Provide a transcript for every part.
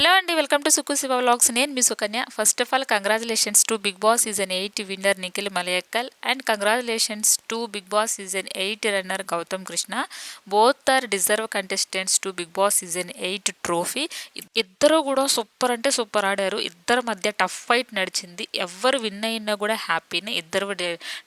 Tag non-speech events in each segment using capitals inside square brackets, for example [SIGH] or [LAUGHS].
Hello అండి welcome to Suku Shiva vlogs నేను మీ Sukanya. First of all congratulations to Bigg Boss season eight winner Nikhil Malayakkal and congratulations to Bigg Boss season eight runner Gautam Krishna both are deserve contestants to Bigg Boss season eight trophy ఇద్దరు కూడా super అంటే super ఆడారు. ఇద్దరి మధ్య tough fight నడిచింది. ఎవరు win అయినా కూడా హ్యాపీనే ఇద్దరు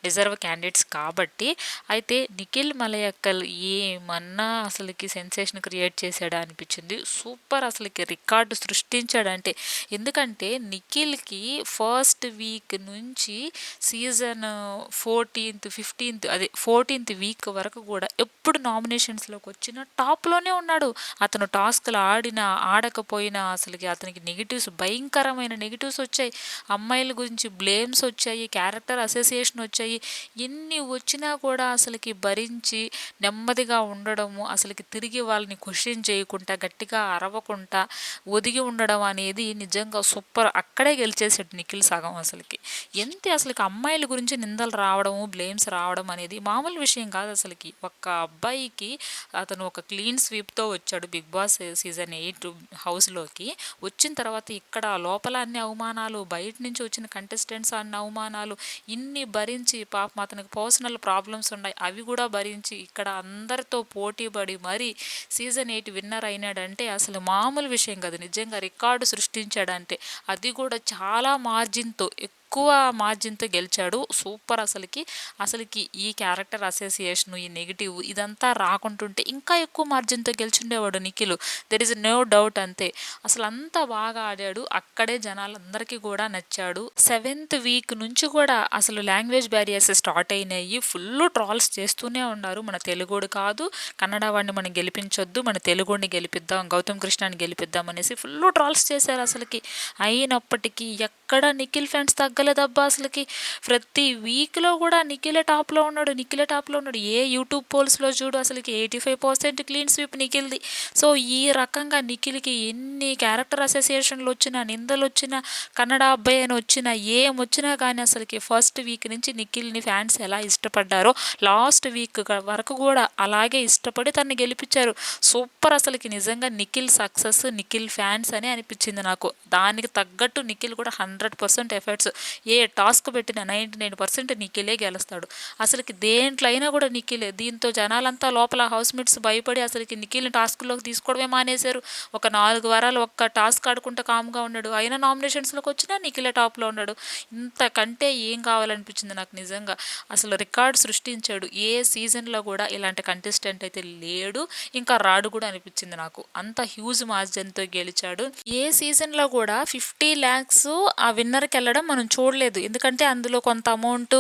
డిజర్వ్ క్యాండిడేట్స్ కాబట్టి అయితే నిఖిల్ మలయక్కల్ ఏమన్నా అసలుకి సెన్సేషన్ క్రియేట్ చేశాడా అనిపించింది. సూపర్ అసలుకి రికార్డు సృష్టించాడంటే. ఎందుకంటే నిఖిల్కి ఫస్ట్ వీక్ నుంచి సీజన్ ఫోర్టీన్త్ ఫిఫ్టీన్త్ అదే ఫోర్టీన్త్ వీక్ వరకు కూడా ఎప్పుడు నామినేషన్స్లోకి వచ్చినా టాప్లోనే ఉన్నాడు. అతను టాస్క్లు ఆడినా ఆడకపోయినా అసలుకి అతనికి నెగిటివ్స్ భయంకరమైన నెగిటివ్స్ వచ్చాయి. అమ్మాయిల గురించి బ్లేమ్స్ వచ్చాయి క్యారెక్టర్ అసోసియేషన్ వచ్చాయి. ఎన్ని వచ్చినా కూడా అసలుకి భరించి నెమ్మదిగా ఉండడము అసలుకి తిరిగి వాళ్ళని క్వశ్చన్ చేయకుండా గట్టిగా అరవకుండా ఒదిగి ఉండడం అనేది నిజంగా సూపర్. అక్కడే గెలిచేసాడు నిఖిల్ సగం అసలుకి. ఎంత అసలుకి అమ్మాయిల గురించి నిందలు రావడము బ్లేమ్స్ రావడం అనేది మామూలు విషయం కాదు అసలుకి. ఒక్క అబ్బాయికి అతను ఒక క్లీన్ స్వీప్తో వచ్చాడు బిగ్ బాస్ సీజన్ ఎయిట్ హౌస్లోకి. వచ్చిన తర్వాత ఇక్కడ లోపల అన్ని అవమానాలు బయట నుంచి వచ్చిన కంటెస్టెంట్స్ అన్ని అవమానాలు ఇన్ని భరించి పాపం అతనికి పర్సనల్ ప్రాబ్లమ్స్ ఉన్నాయి. అవి కూడా భరించి ఇక్కడ అందరితో పోటీ పడి మరీ సీజన్ ఎయిట్ విన్నర్ అయినాడంటే అసలు మామూలు విషయం కాదు. నిజంగా రికార్డు సృష్టించాడంటే అది కూడా చాలా మార్జిన్తో ఎక్కువ మార్జిన్తో గెలిచాడు. సూపర్ అసలుకి. అసలుకి ఈ క్యారెక్టర్ అసోసియేషన్ ఈ నెగిటివ్ ఇదంతా రాకుంటుంటే ఇంకా ఎక్కువ మార్జిన్తో గెలిచిండేవాడు Nikhil. There is no doubt అంతే. అసలు అంతా బాగా ఆడాడు. అక్కడే జనాలందరికీ కూడా నచ్చాడు. సెవెంత్ వీక్ నుంచి కూడా అసలు లాంగ్వేజ్ బ్యారియర్స్ స్టార్ట్ అయినాయి. ఫుల్ ట్రాల్స్ చేస్తూనే ఉన్నారు. మన తెలుగుడు కాదు. కన్నడ వాడిని మనం గెలిపించొద్దు. మన తెలుగుడిని గెలిపిద్దాం. గౌతమ్ కృష్ణాన్ని గెలిపిద్దాం అనేసి ఫుల్ ట్రాల్స్ చేశారు అసలుకి. అయినప్పటికీ ఎక్కడ నిఖిల్ ఫ్యాన్స్ తగ్గలేదబ్బా దబ్బాసులకి ప్రతి వీక్లో కూడా నిఖిల టాప్లో ఉన్నాడు. నిఖిల టాప్లో ఉన్నాడు. ఏ యూట్యూబ్ పోల్స్లో చూడు అసలుకి eighty five percent clean sweep నిఖిల్ది. So ఈ రకంగా నిఖిల్కి ఎన్ని క్యారెక్టర్ అసోసియేషన్లు వచ్చినా నిందలు వచ్చినా కన్నడ అబ్బాయి అని వచ్చినా ఏం వచ్చినా కానీ అసలుకి ఫస్ట్ వీక్ నుంచి నిఖిల్ని ఫ్యాన్స్ ఎలా ఇష్టపడ్డారో లాస్ట్ వీక్ వరకు కూడా అలాగే ఇష్టపడి తను గెలిపించారు. సూపర్ అసలుకి నిజంగా నిఖిల్ సక్సెస్ నిఖిల్ ఫ్యాన్స్ అని అనిపించింది నాకు. దానికి తగ్గట్టు నిఖిల్ కూడా హండ్రెడ్ పర్సెంట్ ఎఫర్ట్స్ ఏ టాస్క్ పెట్టిన నైంటీ నైన్ పర్సెంట్ నిఖిలే గెలుస్తాడు. అసలుకి దేంట్లో అయినా కూడా నిఖిలే దీంతో జనాలంతా లోపల హౌస్మేట్స్ భయపడి అసలుకి నిఖిల్ని టాస్క్లోకి తీసుకోవడమే మానేశారు. ఒక నాలుగు వారాలు ఒక్క టాస్క్ ఆడుకుంటే కామ్గా ఉన్నాడు. అయినా నామినేషన్స్లోకి వచ్చినా నిఖిలే టాప్లో ఉన్నాడు. ఇంతకంటే ఏం కావాలనిపించింది నాకు నిజంగా? అసలు రికార్డ్ సృష్టించాడు. ఏ సీజన్లో కూడా ఇలాంటి కంటెస్టెంట్ అయితే లేడు. ఇంకా రాడు కూడా అనిపించింది నాకు. అంత హ్యూజ్ మార్జిన్తో గెలిచాడు. ఏ సీజన్లో కూడా ఫిఫ్టీ ల్యాక్స్ ఆ విన్నర్కి వెళ్ళడం మనం చూడలేదు. ఎందుకంటే అందులో కొంత అమౌంట్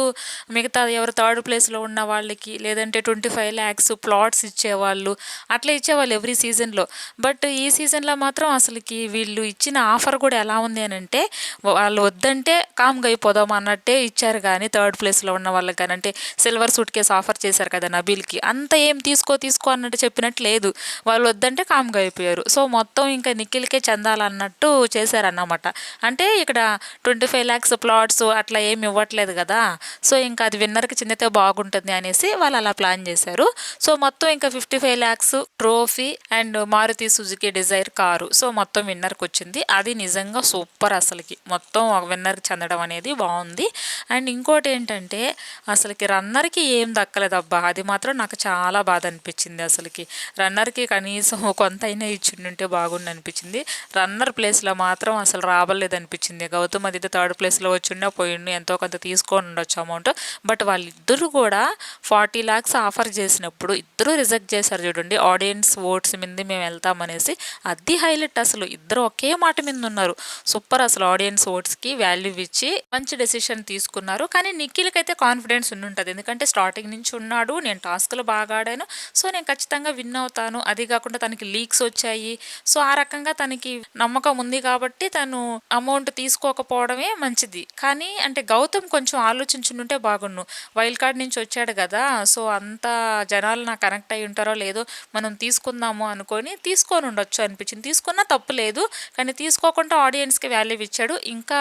మిగతా ఎవరు థర్డ్ ప్లేస్లో ఉన్న వాళ్ళకి లేదంటే ట్వంటీ ఫైవ్ ల్యాక్స్ ప్లాట్స్ ఇచ్చేవాళ్ళు అట్లా ఇచ్చేవాళ్ళు ఎవ్రీ సీజన్లో. బట్ ఈ సీజన్లో మాత్రం అసలుకి వీళ్ళు ఇచ్చిన ఆఫర్ కూడా ఎలా ఉంది అని అంటే వాళ్ళు వద్దంటే కామ్గా అయిపోదాం అన్నట్టే ఇచ్చారు కానీ థర్డ్ ప్లేస్లో ఉన్న వాళ్ళకి కానీ. అంటే సిల్వర్ సూట్ కేసు ఆఫర్ చేశారు కదా నబీల్కి. అంత ఏం తీసుకో తీసుకో అన్నట్టు చెప్పినట్టు లేదు. వాళ్ళు వద్దంటే కామ్గా అయిపోయారు. సో మొత్తం ఇంకా నిఖిల్కే చెందాలన్నట్టు చేశారన్నమాట. అంటే ఇక్కడ twenty five lakhs plot plots అట్లా ఏమి ఇవ్వట్లేదు కదా. సో ఇంకా అది విన్నర్కి చెందితే బాగుంటుంది అనేసి వాళ్ళు అలా ప్లాన్ చేశారు. సో మొత్తం ఇంకా fifty five lakhs trophy and Maruti Suzuki Dzire car. So మొత్తం విన్నర్కి వచ్చింది. అది నిజంగా సూపర్ అసలుకి. మొత్తం ఒక విన్నర్కి చెందడం అనేది బాగుంది. అండ్ ఇంకోటి ఏంటంటే అసలుకి రన్నర్కి ఏం దక్కలేదబ్బా అది మాత్రం నాకు చాలా బాధ అనిపించింది అసలుకి. రన్నర్కి కనీసం [LAUGHS] కొంత అయినా ఇచ్చిండుంటే బాగుండి అనిపించింది రన్నర్ ప్లేస్లో మాత్రం అసలు రాబలేదు అనిపించింది గౌతమ్ అది థర్డ్ ప్లేస్లో వచ్చిండా పోయిండు ఎంతో కొంత తీసుకొని ఉండొచ్చు అమౌంట్ బట్ వాళ్ళిద్దరూ కూడా ఫార్టీ ల్యాక్స్ ఆఫర్ చేసినప్పుడు ఇద్దరు రిజెక్ట్ చేశారు చూడండి. ఆడియన్స్ ఓట్స్ మీద మేము వెళ్తామనేసి అది హైలైట్ అసలు. ఇద్దరు ఒకే మాట మీద ఉన్నారు. సూపర్ అసలు ఆడియన్స్ ఓట్స్కి వాల్యూ ఇచ్చి మంచి డెసిషన్ తీసుకున్నారు. కానీ నిఖిల్కి అయితే కాన్ఫిడెన్స్ ఉండి ఉంటుంది ఎందుకంటే స్టార్టింగ్ నుంచి ఉన్నాడు నేను టాస్క్లు బాగా ఆడాను. సో నేను ఖచ్చితంగా విన్ అవుతాను. అది కాకుండా తనకి లీక్స్ వచ్చాయి. సో ఆ రకంగా తనకి నమ్మకం ఉంది కాబట్టి తను అమౌంట్ తీసుకోకపోవడమే మంచిది. కానీ అంటే గౌతమ్ కొంచెం ఆలోచించుంటే బాగుండు. వైల్డ్ కార్డ్ నుంచి వచ్చాడు కదా సో అంత జనాలు నాకు కనెక్ట్ అయి ఉంటారో లేదో మనం తీసుకుందాము అనుకొని తీసుకొని ఉండొచ్చు అనిపించింది. తీసుకున్నా తప్పు లేదు కానీ తీసుకోకుండా ఆడియన్స్కి వాల్యూ ఇచ్చాడు. ఇంకా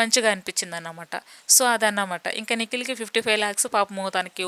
మంచిగా అనిపించింది అన్నమాట సో అదన్నమాట. ఇంకా నిఖిల్కి ఫిఫ్టీ ఫైవ్ ల్యాక్స్ పాపము తనకి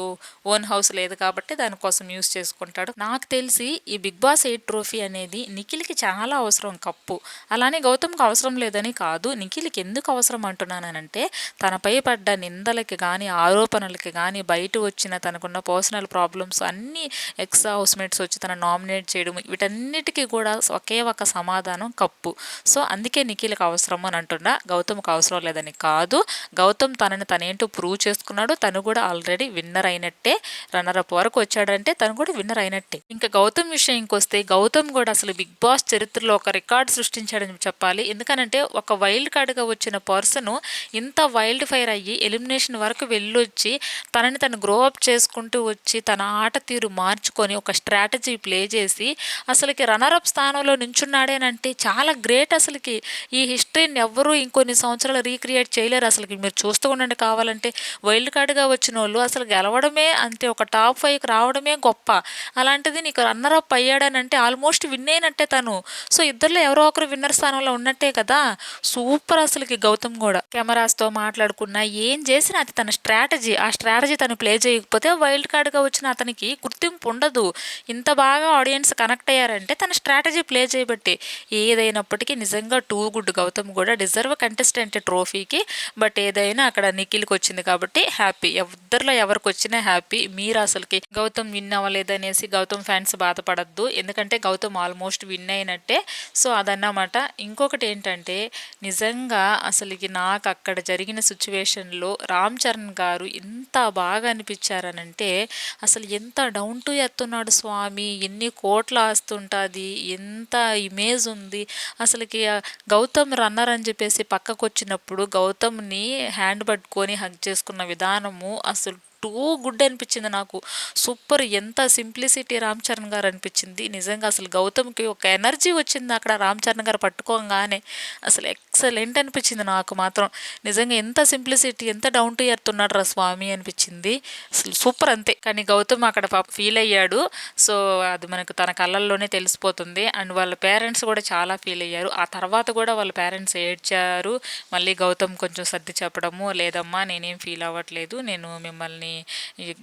ఓన్ హౌస్ లేదు కాబట్టి దానికోసం యూస్ చేసుకుంటాడు. నాకు తెలిసి ఈ బిగ్ బాస్ ఎయిట్ ట్రోఫీ అనేది నిఖిల్కి చాలా అవసరం కప్పు. అలానే గౌతమ్కి అవసరం లేదని కాదు నిఖిల్కి ఎందుకు అవసరం అంటున్నానంటే తనపై పడ్డ నిందలకి కానీ ఆరోపణలకి కానీ బయట వచ్చిన తనకున్న పర్సనల్ ప్రాబ్లమ్స్ అన్నీ ఎక్స్ హౌస్మేట్స్ వచ్చి తన నామినేట్ చేయడం వీటన్నిటికీ కూడా ఒకే ఒక సమాధానం కప్పు. సో అందుకే నిఖిల్కి అవసరం అని అంటున్నా. గౌతమ్కి అవసరం లేదని కాదు. గౌతమ్ తనని తనేంటో ప్రూవ్ చేసుకున్నాడు. తను కూడా ఆల్రెడీ విన్నర్ అయినట్టే రన్నర్ అప్ వరకు వచ్చాడంటే తను కూడా విన్నర్ అయినట్టే. ఇంకా గౌతమ్ విషయంకి వస్తే గౌతమ్ కూడా అసలు బిగ్ బాస్ చరిత్రలో ఒక రికార్డ్ సృష్టించాడని చెప్పాలి. ఎందుకనంటే ఒక వైల్డ్ కార్డ్గా వచ్చిన పర్సన్ ఇంత వైల్డ్ ఫైర్ అయ్యి ఎలిమినేషన్ వరకు వెళ్ళొచ్చి తనని తను గ్రో అప్ చేసుకుంటూ వచ్చి తన ఆట తీరు మార్చుకొని ఒక స్ట్రాటజీ ప్లే చేసి అసలుకి రన్నర్ అప్ స్థానంలో నించున్నాడేనంటే చాలా గ్రేట్ అసలుకి ఈ హిస్టరీని ఎవ్వరూ ఇంకొన్ని సంవత్సరాలు రీక్రియేట్ చేయలేరు. అసలు మీరు చూస్తూ ఉండండి కావాలంటే వైల్డ్ కార్డ్గా వచ్చిన వాళ్ళు అసలు గెలవడమే అంతే ఒక టాప్ ఫైవ్కి రావడమే గొప్ప. అలాంటిది నీకు రన్నర్ అప్ అయ్యాడనంటే ఆల్మోస్ట్ విన్ అయినట్టే తను. సో ఇద్దరిలో ఎవరో ఒకరు విన్నర్ స్థానంలో ఉన్నట్టే కదా? సూపర్ అసలుకి గౌతమ్ కూడా. కెమెరాస్తో మాట్లాడుకున్నా ఏం చేసినా అది తన స్ట్రాటజీ. ఆ స్ట్రాటజీ తను ప్లే చేయకపోతే వైల్డ్ కార్డ్గా వచ్చిన అతనికి గుర్తింపు ఉండదు. ఇంత బాగా ఆడియన్స్ కనెక్ట్ అయ్యారంటే తన స్ట్రాటజీ ప్లే చేయబట్టి. ఏదైనప్పటికీ నిజంగా టూ గుడ్ గౌతమ్ కూడా డిజర్వ్ కంటెస్టెంట్ ట్రోఫీకి బట్ ఏదైనా అక్కడ నిఖిల్కి వచ్చింది కాబట్టి హ్యాపీ ఇద్దరిలో ఎవరికి వచ్చినా హ్యాపీ మీరు అసలుకి గౌతమ్ విన్ అవ్వలేదనేసి గౌతమ్ ఫ్యాన్స్ బాధపడద్దు. ఎందుకంటే గౌతమ్ ఆల్మోస్ట్ విన్ అయినట్టే. సో అదన్నమాట. ఇంకొకటి ఏంటంటే నిజంగా అసలుకి నాకు అక్కడ జరిగిన సిచ్యువేషన్లో రామ్ చరణ్ గారు ఎంత బాగా అనిపించారనంటే అసలు ఎంత డౌన్ టు ఎత్తున్నాడు స్వామి ఎన్ని కోట్ల ఆస్తుంటుంది ఎంత ఇమేజ్ ఉంది. అసలుకి గౌతమ్ రన్ అన్నారని చెప్పేసి పక్కకు వచ్చినప్పుడు గౌతమ్ని హ్యాండ్ పట్టుకొని హగ్ చేసుకున్న విధానము అసలు టూ గుడ్ అనిపించింది నాకు. సూపర్ ఎంత సింప్లిసిటీ రామ్ చరణ్ గారు అనిపించింది. నిజంగా అసలు గౌతమ్కి ఒక ఎనర్జీ వచ్చింది అక్కడ రామ్ చరణ్ గారు పట్టుకోగానే. అసలు ఎక్సలెంట్ అనిపించింది నాకు మాత్రం. నిజంగా ఎంత సింప్లిసిటీ ఎంత డౌన్ టు ఎర్త్ ఉన్నాడు రా స్వామి అనిపించింది. అసలు సూపర్ అంతే. కానీ గౌతమ్ అక్కడ ఫీల్ అయ్యాడు. సో అది మనకు తన కళ్ళల్లోనే తెలిసిపోతుంది. అండ్ వాళ్ళ పేరెంట్స్ కూడా చాలా ఫీల్ అయ్యారు. ఆ తర్వాత కూడా వాళ్ళ పేరెంట్స్ ఏడ్చారు. మళ్ళీ గౌతమ్ కొంచెం సర్ది చెప్పడము లేదమ్మా నేనేం ఫీల్ అవ్వట్లేదు. నేను మిమ్మల్ని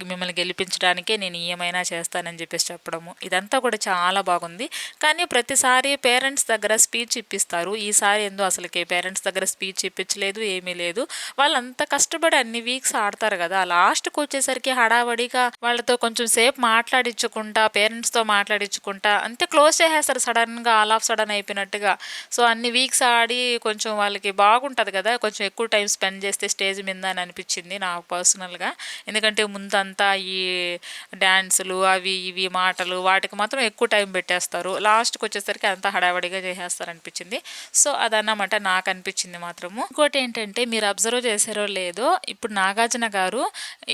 మిమ్మల్ని గెలిపించడానికే నేను ఏమైనా చేస్తానని చెప్పేసి చెప్పడము. ఇదంతా కూడా చాలా బాగుంది. కానీ ప్రతిసారి పేరెంట్స్ దగ్గర స్పీచ్ ఇప్పిస్తారు. ఈసారి ఏందో అసలుకి పేరెంట్స్ దగ్గర స్పీచ్ ఇప్పించలేదు ఏమీ లేదు. వాళ్ళంతా కష్టపడి అన్ని వీక్స్ ఆడతారు కదా. లాస్ట్కి వచ్చేసరికి హడావడిగా వాళ్ళతో కొంచెం సేపు మాట్లాడించుకుంటా పేరెంట్స్తో మాట్లాడించుకుంటా అంతే క్లోజ్ చేసేస్తారు సడన్గా ఆల్ ఆఫ్ సడన్ అయిపోయినట్టుగా. సో అన్ని వీక్స్ ఆడి కొంచెం వాళ్ళకి బాగుంటుంది కదా. కొంచెం ఎక్కువ టైం స్పెండ్ చేస్తే స్టేజ్ మీద అని అనిపించింది నాకు పర్సనల్గా. ఎందుకంటే ఎందుకంటే ముందంతా ఈ డ్యాన్సులు అవి ఇవి మాటలు వాటికి మాత్రం ఎక్కువ టైం పెట్టేస్తారు. లాస్ట్కి వచ్చేసరికి అంతా హడావడిగా చేసేస్తారు అనిపించింది సో అదన్నమాట నాకు అనిపించింది మాత్రము. ఇంకోటి ఏంటంటే మీరు అబ్జర్వ్ చేశారో లేదో ఇప్పుడు నాగార్జున గారు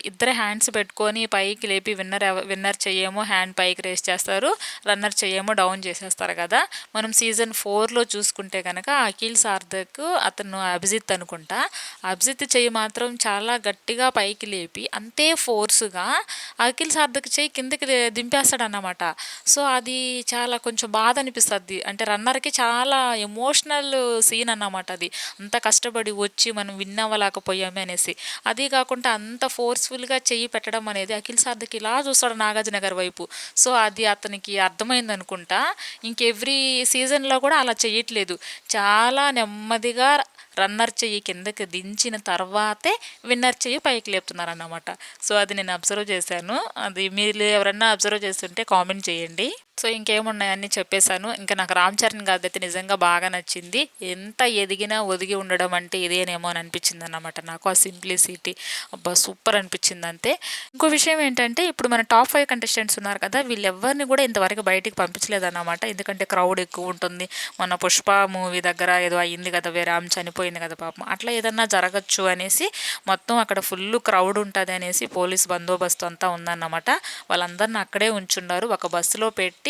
ఇద్దరు హ్యాండ్స్ పెట్టుకొని పైకి లేపి విన్నర్ విన్నర్ చెయ్యేమో హ్యాండ్ పైకి రేస్ చేస్తారు రన్నర్ చెయ్యేమో డౌన్ చేసేస్తారు కదా. మనం సీజన్ ఫోర్లో చూసుకుంటే కనుక అఖిల్ సార్థక్ అతను అభిజిత్ అనుకుంటా. అభిజిత్ చెయ్యి మాత్రం చాలా గట్టిగా పైకి లేపి అంత ఫోర్స్గా అఖిల్ సార్థక్ చెయ్యి కిందకి దింపేస్తాడు అన్నమాట సో అది చాలా కొంచెం బాధ అనిపిస్తుంది అంటే రన్నర్కి చాలా ఎమోషనల్ సీన్ అన్నమాట అది. అంత కష్టపడి వచ్చి మనం విన్ అవ్వలేకపోయామే అనేసి. అది కాకుండా అంత ఫోర్స్ఫుల్గా చెయ్యి పెట్టడం అనేది అఖిల్ సార్థక్ ఇలా చూస్తాడు నాగార్జున గారి వైపు. సో అది అతనికి అర్థమైంది అనుకుంటా ఇంకెవ్రీ సీజన్లో కూడా అలా చేయట్లేదు చాలా నెమ్మదిగా రన్నర్ చెయ్యి కిందకి దించిన తర్వాతే విన్నర్ చెయ్యి పైకి లేపుతున్నారు అన్నమాట సో అది నేను అబ్జర్వ్ చేశాను. అది మీరు ఎవరన్నా అబ్జర్వ్ చేస్తుంటే కామెంట్ చేయండి. సో ఇంకేమున్నాయని చెప్పేశాను. ఇంకా నాకు రామ్ చరణ్ గారి అయితే నిజంగా బాగా నచ్చింది. ఎంత ఎదిగినా ఒదిగి ఉండడం అంటే ఇదేనేమో అని అనిపించింది అన్నమాట నాకు. ఆ సింప్లిసిటీ అబ్బా సూపర్ అనిపించింది అంతే. ఇంకో విషయం ఏంటంటే ఇప్పుడు మన టాప్ ఫైవ్ కంటెస్టెంట్స్ ఉన్నారు కదా వీళ్ళెవరిని కూడా ఇంతవరకు బయటికి పంపించలేదు అన్నమాట ఎందుకంటే క్రౌడ్ ఎక్కువ ఉంటుంది. మన పుష్ప మూవీ దగ్గర ఏదో అయ్యింది కదా వేరే ఆమె చనిపోయింది కదా పాపం. అట్లా ఏదన్నా జరగచ్చు అనేసి మొత్తం అక్కడ ఫుల్ క్రౌడ్ ఉంటుంది అనేసి పోలీస్ బందోబస్తు అంతా ఉందన్నమాట. వాళ్ళందరిని అక్కడే ఉంచున్నారు ఒక బస్సులో పెట్టి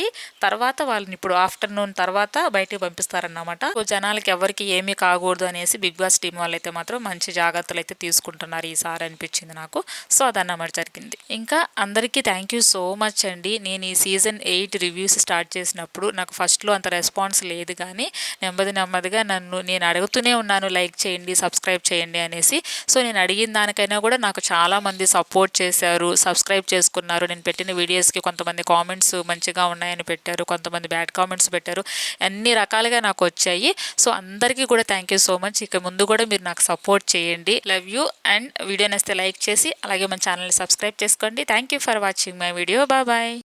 తర్వాత వాళ్ళని ఇప్పుడు ఆఫ్టర్నూన్ తర్వాత బయటికి పంపిస్తారన్నమాట. జనాలకి ఎవరికి ఏమీ కాకూడదు అనేసి బిగ్ బాస్ టీం వాళ్ళైతే మాత్రం మంచి జాగ్రత్తలు అయితే తీసుకుంటున్నారు ఈసారి అనిపించింది నాకు. సో అదన్నమాట జరిగింది. ఇంకా అందరికీ థ్యాంక్ యూ సో మచ్ అండి. నేను ఈ సీజన్ ఎయిట్ రివ్యూస్ స్టార్ట్ చేసినప్పుడు నాకు ఫస్ట్లో అంత రెస్పాన్స్ లేదు కానీ నెమ్మది నెమ్మదిగా నన్ను నేను అడుగుతూనే ఉన్నాను లైక్ చేయండి సబ్స్క్రైబ్ చేయండి అనేసి. సో నేను అడిగిన దానికైనా కూడా నాకు చాలామంది సపోర్ట్ చేశారు సబ్స్క్రైబ్ చేసుకున్నారు. నేను పెట్టిన వీడియోస్కి కొంతమంది కామెంట్స్ మంచిగా ఉన్నాయని పెట్టారు కొంతమంది బ్యాడ్ కామెంట్స్ పెట్టారు. అన్ని రకాలుగా నాకు వచ్చాయి. సో అందరికీ కూడా థ్యాంక్ యూ సో మచ్ ఇక ముందు కూడా మీరు నాకు సపోర్ట్ చేయండి. లవ్ యూ అండ్ వీడియో నచ్చితే లైక్ చేసి అలాగే మన ఛానల్ని సబ్స్క్రైబ్ చేసుకోండి. Thank you for watching my video bye